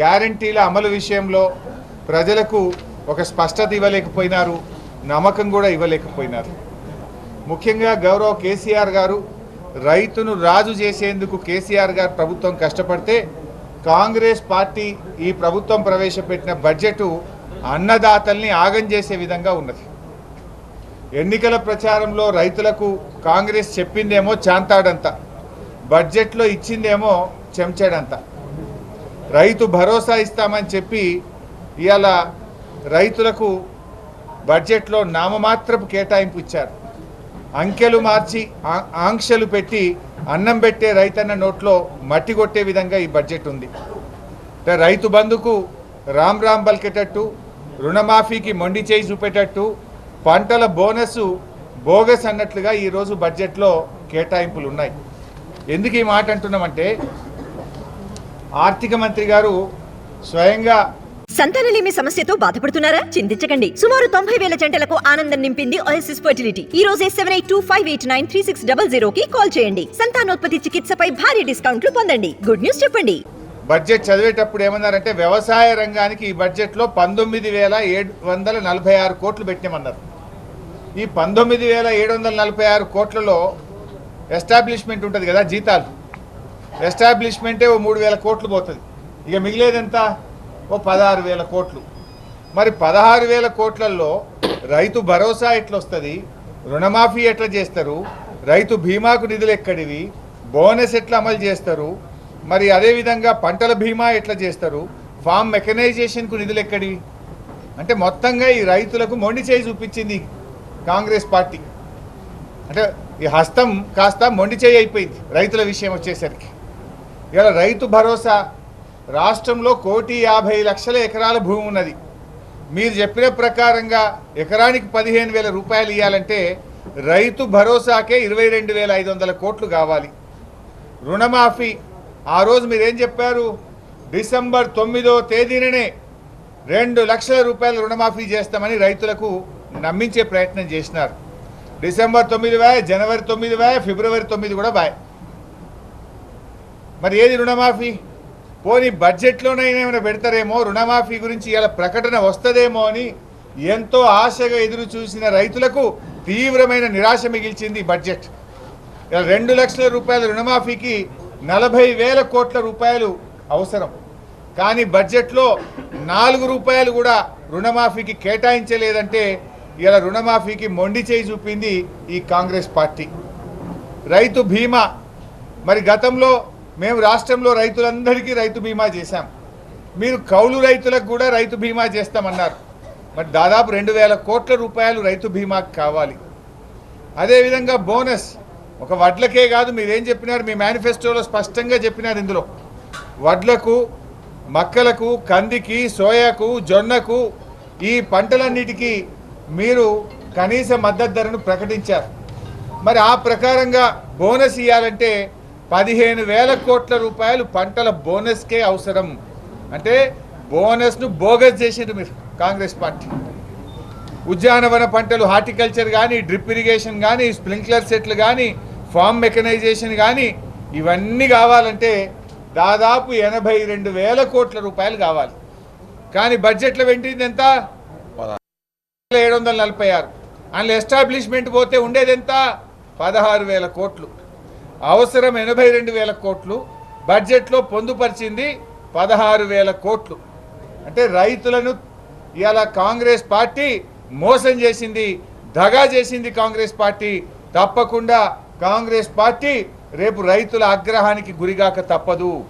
గ్యారంటీల అమలు విషయంలో ప్రజలకు ఒక స్పష్టత ఇవ్వలేకపోయినారు నమ్మకం కూడా ఇవ్వలేకపోయినారు. ముఖ్యంగా గౌరవ కేసీఆర్ గారు రైతును రాజు చేసేందుకు కేసీఆర్ గారు ప్రభుత్వం కష్టపడితే కాంగ్రెస్ పార్టీ ఈ ప్రభుత్వం ప్రవేశపెట్టిన బడ్జెట్ అన్నదాతల్ని ఆగం చేసే విధంగా ఉన్నది. ఎన్నికల ప్రచారంలో రైతులకు కాంగ్రెస్ చెప్పిందేమో చాంతాడంత బడ్జెట్లో ఇచ్చిందేమో చెంచాడంత. రైతు భరోసా ఇస్తామని చెప్పి ఇవాళ రైతులకు బడ్జెట్లో నామమాత్రపు కేటాయింపు ఇచ్చారు. అంకెలు మార్చి ఆంక్షలు పెట్టి అన్నం పెట్టే రైతన్న నోట్లో మట్టి కొట్టే విధంగా ఈ బడ్జెట్ ఉంది. అంటే రైతు బంధుకు రామ్ రామ్ పలికేటట్టు రుణమాఫీకి మొండి చేయి చూపేటట్టు పంటల బోనస్ బోగస్ అన్నట్లుగా ఈరోజు బడ్జెట్లో కేటాయింపులు ఉన్నాయి. ఎందుకు ఈ మాట అంటున్నామంటే ఆర్థిక మంత్రి గారు స్వయంగా సంతానలేమి సమస్యతో బాధపడుతున్నారా? చింతించకండి. సుమారు తొంభై వేల జంటలకు ఆనందం నింపింది ఓఎస్ఎస్ ఫర్టిలిటీ ఈ రోజే seven eight two five eight nine three six double zero కి కాల్ చేయండి. సంతానోత్పత్తి చికిత్సపై భారీ డిస్కౌంట్లు పొందండి. గుడ్ న్యూస్ చెప్పండి. బడ్జెట్ చదివేటప్పుడు ఏమన్నారంటే వ్యవసాయ రంగానికి ఈ బడ్జెట్లో పంతొమ్మిది వేల ఏడు వందల నలభై ఆరు కోట్లు పెట్టామన్నారు ఈ పంతొమ్మిది వేల ఏడు వందల నలభై ఆరు కోట్లలో ఎస్టాబ్లిష్మెంట్ ఉంటుంది కదా జీతాలు. ఎస్టాబ్లిష్మెంటే ఓ మూడు వేల కోట్లు పోతుంది. ఇక మిగిలేదెంత ఓ పదహారు వేల కోట్లు. మరి పదహారు వేల కోట్లలో రైతు భరోసా ఎట్లొస్తుంది? రుణమాఫీ ఎట్లా చేస్తారు? రైతు బీమాకు నిధులు ఎక్కడివి? బోనస్ ఎట్లా అమలు చేస్తారు? మరి అదేవిధంగా పంటల బీమా ఎట్లా చేస్తారు? ఫామ్ మెకనైజేషన్కు నిధులు ఎక్కడివి? అంటే మొత్తంగా ఈ రైతులకు మొండి చేయి చూపించింది కాంగ్రెస్ పార్టీ. అంటే ఈ హస్తం కాస్త మొండి చేయి అయిపోయింది రైతుల విషయం వచ్చేసరికి. ఇలా రైతు భరోసా. రాష్ట్రంలో కోటి యాభై లక్షల ఎకరాల భూమి ఉన్నది. మీరు చెప్పిన ప్రకారంగా ఎకరానికి పదిహేను వేల రూపాయలు ఇవ్వాలంటే రైతు భరోసాకే ఇరవై రెండు వేల ఐదు వందల కోట్లు కావాలి. రుణమాఫీ. ఆ రోజు మీరేం చెప్పారు? డిసెంబర్ తొమ్మిదో తేదీననే రెండు లక్షల రూపాయల రుణమాఫీ చేస్తామని రైతులకు నమ్మించే ప్రయత్నం చేసినారు. డిసెంబర్ తొమ్మిది వాయ్ జనవరి తొమ్మిది వాయ్ ఫిబ్రవరి తొమ్మిది కూడా బాయ్ మరి ఏది రుణమాఫీ? పోనీ బడ్జెట్లోనైనా ఏమైనా పెడతారేమో? రుణమాఫీ గురించి ఇలా ప్రకటన వస్తుందేమో అని ఎంతో ఆశగా ఎదురు చూసిన రైతులకు తీవ్రమైన నిరాశ మిగిల్చింది బడ్జెట్. ఇలా రెండు లక్షల రూపాయల రుణమాఫీకి నలభై వేల కోట్ల రూపాయలు అవసరం. కానీ బడ్జెట్లో నాలుగు రూపాయలు కూడా రుణమాఫీకి కేటాయించలేదంటే ఇలా రుణమాఫీకి మొండి చేయి చూపింది ఈ కాంగ్రెస్ పార్టీ. రైతు బీమా. మరి గతంలో మేము రాష్ట్రంలో రైతులందరికీ రైతు బీమా చేశాం. మీరు కౌలు రైతులకు కూడా రైతు బీమా చేస్తామన్నారు. మరి దాదాపు రెండు వేల కోట్ల రూపాయలు రైతు బీమాకి కావాలి. అదేవిధంగా బోనస్ ఒక వడ్లకే కాదు మీరేం చెప్పినారు మీ మేనిఫెస్టోలో స్పష్టంగా చెప్పినారు ఇందులో. వడ్లకు మక్కలకు కందికి సోయాకు జొన్నకు ఈ పంటలన్నిటికీ మీరు కనీస మద్దతు ధరను ప్రకటించారు. మరి ఆ ప్రకారంగా బోనస్ ఇవ్వాలంటే పదిహేను వేల కోట్ల రూపాయలు పంటల బోనస్కే అవసరం. అంటే బోనస్ను బోగస్ చేసిండ్రు మీరు కాంగ్రెస్ పార్టీ. ఉద్యానవన పంటలు హార్టికల్చర్ కానీ డ్రిప్ ఇరిగేషన్ కానీ స్ప్రింక్లర్ సెట్లు కానీ ఫామ్ మెకనైజేషన్ కానీ ఇవన్నీ కావాలంటే దాదాపు ఎనభై రెండు వేల కోట్ల రూపాయలు కావాలి. కానీ బడ్జెట్లో వెంటింది ఎంత? ఏడు వందల నలభై ఆరు. అందులో ఎస్టాబ్లిష్మెంట్ పోతే ఉండేది ఎంత? పదహారు వేల కోట్లు. అవసరం ఎనభై రెండు వేల కోట్లు బడ్జెట్లో పొందుపరిచింది పదహారు వేల కోట్లు. అంటే రైతులను ఇవాళ కాంగ్రెస్ పార్టీ మోసం చేసింది దగా చేసింది కాంగ్రెస్ పార్టీ. తప్పకుండా కాంగ్రెస్ పార్టీ రేపు రైతుల ఆగ్రహానికి గురిగాక తప్పదు.